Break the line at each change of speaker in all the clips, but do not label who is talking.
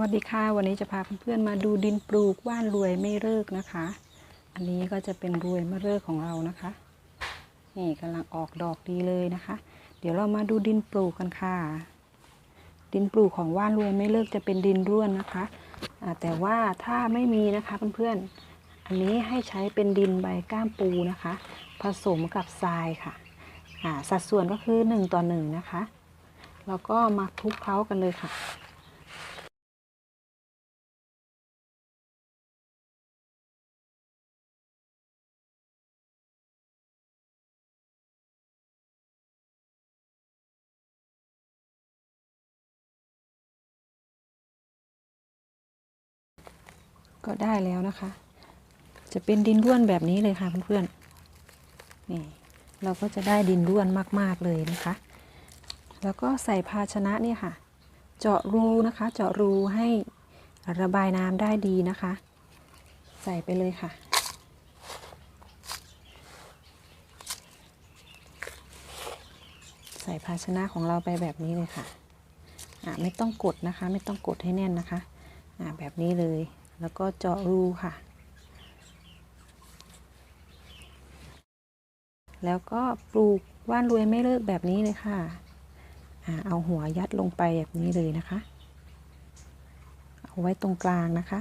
วัสดีค่ะ วันนี้จะพาเพื่อนๆมาดูดินปลูกว่านรวยไม่เลิกนะคะ อันนี้ก็จะเป็นรวยไม่เลิกของเรานะคะ นี่กำลังออกดอกดีเลยนะคะ เดี๋ยวเรามาดูดินปลูกกันค่ะ ดินปลูกของว่านรวยไม่เลิกจะเป็นดินร่วนนะคะแต่ว่าถ้าไม่มีนะคะเพื่อนๆ อันนี้ให้ใช้เป็นดินใบก้ามปูนะคะ ผสมกับทรายค่ะสัดส่วนก็คือ 1 ต่อ 1 นะคะ แล้วก็มาคลุกเคล้ากันเลยค่ะ ก็ได้แล้วนะคะ จะเป็นดินร่วนแบบนี้เลยค่ะเพื่อนๆนี่เราก็จะได้ดินร่วนมากๆเลยนะคะ แล้วก็ใส่ภาชนะเนี่ยค่ะ เจาะรูนะคะ เจาะรูให้ระบายน้ำได้ดีนะคะ ใส่ไปเลยค่ะใส่ภาชนะของเราไปแบบนี้เลยค่ะ อะไม่ต้องกดนะคะ ไม่ต้องกดให้แน่นนะคะ อะแบบนี้เลย แล้วก็เจาะรูค่ะ แล้วก็ปลูกว่านรวยไม่เลิกแบบนี้เลยค่ะอะเอาหัวยัดลงไปแบบนี้เลยนะคะ เอาไว้ตรงกลางนะคะ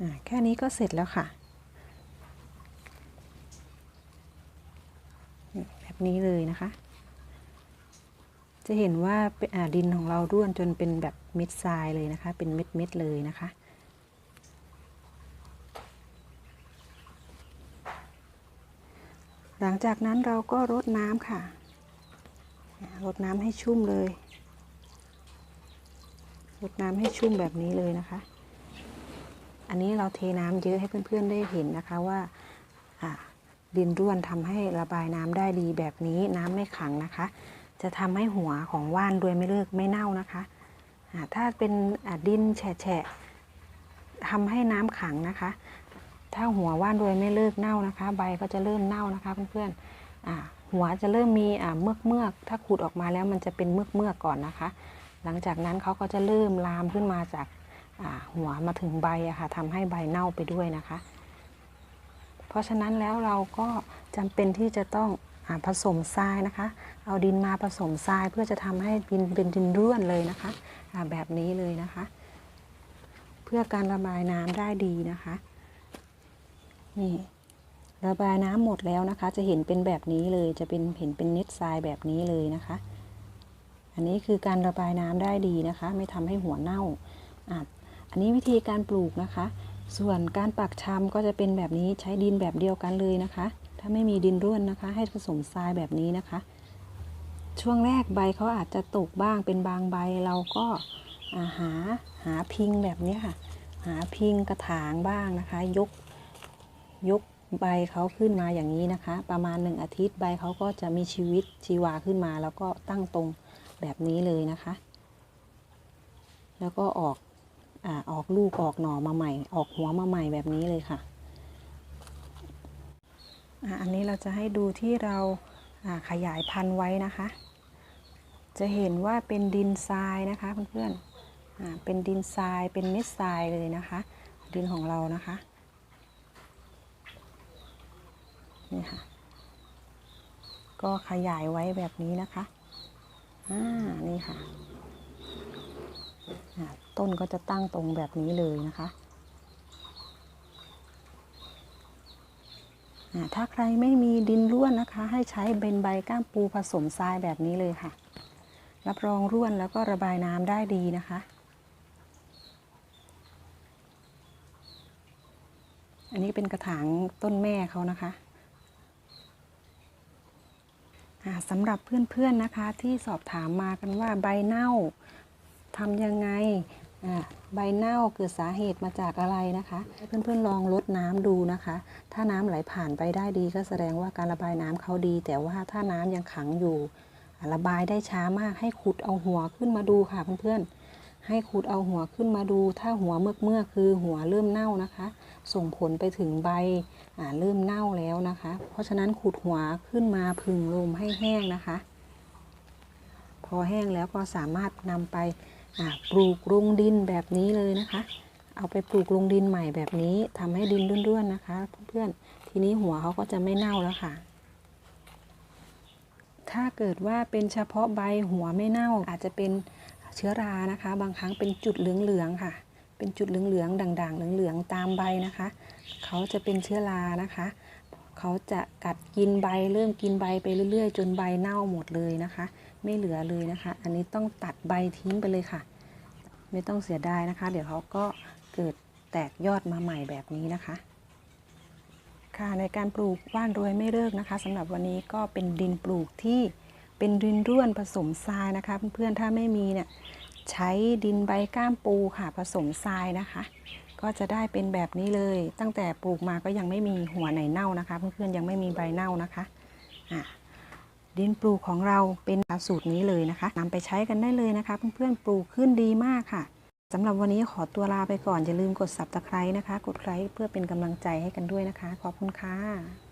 อะแค่นี้ก็เสร็จแล้วค่ะ แบบนี้เลยนะคะ จะเห็นว่าเป็นอ่าดินของเราร่วนจนเป็นแบบเม็ดทรายเลยนะคะ เป็นเม็ดเม็ดๆเลยนะคะ หลังจากนั้นเราก็รดน้ำค่ะ รดน้ำให้ชุ่มเลย รดน้ำให้ชุ่มแบบนี้เลยนะคะ อันนี้เราเทน้ำเยอะให้เพื่อนๆได้เห็นนะคะว่าดินร่วนทำให้ระบายน้ำได้ดีแบบนี้น้ำไม่ขังนะคะ จะทำให้หัวของว่านด้วยไม่เลิกไม่เน่านะคะ ถ้าเป็นดินแฉะทำให้น้ำขังนะคะ ถ้าหัวว่านด้วยไม่เลิกเน่านะคะ ใบก็จะเริ่มเน่านะคะเพื่อนๆหัวจะเริ่มมีเมือกเมือกถ้าขูดออกมาแล้วมันจะเป็นเมือกเมือกก่อนนะคะ หลังจากนั้นเขาก็จะเริ่มลามขึ้นมาจากหัวมาถึงใบอะค่ะทำให้ใบเน่าไปด้วยนะคะ เพราะฉะนั้นแล้วเราก็จำเป็นที่จะต้อง ผสมทรายนะคะ เอาดินมาผสมทรายเพื่อจะทำให้ดินเป็นดินร่วนเลยนะคะแบบนี้เลยนะคะ เพื่อการระบายน้ำได้ดีนะคะ นี่ระบายน้ำหมดแล้วนะคะ จะเห็นเป็นแบบนี้เลย จะเป็นเห็นเป็นเน็ตทรายแบบนี้เลยนะคะ อันนี้คือการระบายน้ำได้ดีนะคะ ไม่ทำให้หัวเน่าอะอันนี้วิธีการปลูกนะคะ ส่วนการปักชำก็จะเป็นแบบนี้ใช้ดินแบบเดียวกันเลยนะคะ ถ้าไม่มีดินร่วนนะคะ ให้ผสมทรายแบบนี้นะคะ ช่วงแรกใบเขาอาจจะตกบ้างเป็นบางใบเราก็าหาหาพิงแบบนี้ค่ะ หาพิงกระถางบ้างนะคะ ยกยกใบเขาขึ้นมาอย่างนี้นะคะ ประมาณหนึ่งอาทิตย์ใบเขาก็จะมีชีวิตชีวาขึ้นมา แล้วก็ตั้งตรงแบบนี้เลยนะคะ แล้วก็ออกอออกลูกออกหน่อมาใหม่ ออกหัวมาใหม่แบบนี้เลยค่ะ อันนี้เราจะให้ดูที่เราขยายพันธุ์ไว้นะคะ จะเห็นว่าเป็นดินทรายนะคะเพื่อนๆเป็นดินทรายเป็นเม็ดทรายเลยนะคะ ดินของเรานะคะนี่ค่ะก็ขยายไว้แบบนี้นะคะอ่านี่ค่ะ ต้นก็จะตั้งตรงแบบนี้เลยนะคะอ่า ถ้าใครไม่มีดินร่วนนะคะ ให้ใช้เบนใบก้ามปูผสมทรายแบบนี้เลยค่ะ รับรองร่วนแล้วก็ระบายน้ำได้ดีนะคะ อันนี้เป็นกระถางต้นแม่เขานะคะสำหรับเพื่อนๆนะคะที่สอบถามมากันว่าใบเน่าทำยังไง ใบเน่าเกิดสาเหตุมาจากอะไรนะคะเพื่อนๆลองลดน้ำดูนะคะ ถ้าน้ำไหลผ่านไปได้ดีก็แสดงว่าการระบายน้ำเขาดี แต่ว่าถ้าน้ำยังขังอยู่ ระบายได้ช้ามากให้ขุดเอาหัวขึ้นมาดูค่ะเพื่อนๆให้ขุดเอาหัวขึ้นมาดู ถ้าหัวเมื่อเมื่อคือหัวเริ่มเน่านะคะ ส่งผลไปถึงใบเริ่มเน่าแล้วนะคะ เพราะฉะนั้นขุดหัวขึ้นมาผึ่งลมให้แห้งนะคะ พอแห้งแล้วก็สามารถนำไป ปลูกลงดินแบบนี้เลยนะคะ เอาไปปลูกลงดินใหม่แบบนี้ทำให้ดินร่วนๆนะคะ เพื่อนๆ ทีนี้หัวเขาก็จะไม่เน่าแล้วค่ะ ถ้าเกิดว่าเป็นเฉพาะใบหัวไม่เน่าอาจจะเป็นเชื้อรานะคะ บางครั้งเป็นจุดเหลืองๆค่ะ เป็นจุดเหลืองๆด่างๆเหลืองๆตามใบนะคะ เขาจะเป็นเชื้อรานะคะ เขาจะกัดกินใบเริ่มกินใบไปเรื่อย ๆ จนใบเน่าหมดเลยนะคะ ไม่เหลือเลยนะคะ อันนี้ต้องตัดใบทิ้งไปเลยค่ะ ไม่ต้องเสียดายนะคะ เดี๋ยวเขาก็เกิดแตกยอดมาใหม่แบบนี้นะคะ ค่ะในการปลูกว่านโรยไม่เลิกนะคะสำหรับวันนี้ก็เป็นดินปลูกที่เป็นดินร่วนผสมทรายนะคะ เพื่อนๆถ้าไม่มีเนี่ยใช้ดินใบก้ามปูค่ะผสมทรายนะคะ ก็จะได้เป็นแบบนี้เลย ตั้งแต่ปลูกมาก็ยังไม่มีหัวไหนเน่านะคะ เพื่อนๆยังไม่มีใบเน่านะคะอะดินปลูกของเราเป็นสูตรนี้เลยนะคะนำไปใช้กันได้เลยนะคะ เพื่อนๆปลูกขึ้นดีมากค่ะสำหรับวันนี้ขอตัวลาไปก่อนอย่าลืมกด subscribe นะคะ กดไลค์เพื่อเป็นกำลังใจให้กันด้วยนะคะ ขอบคุณค่ะ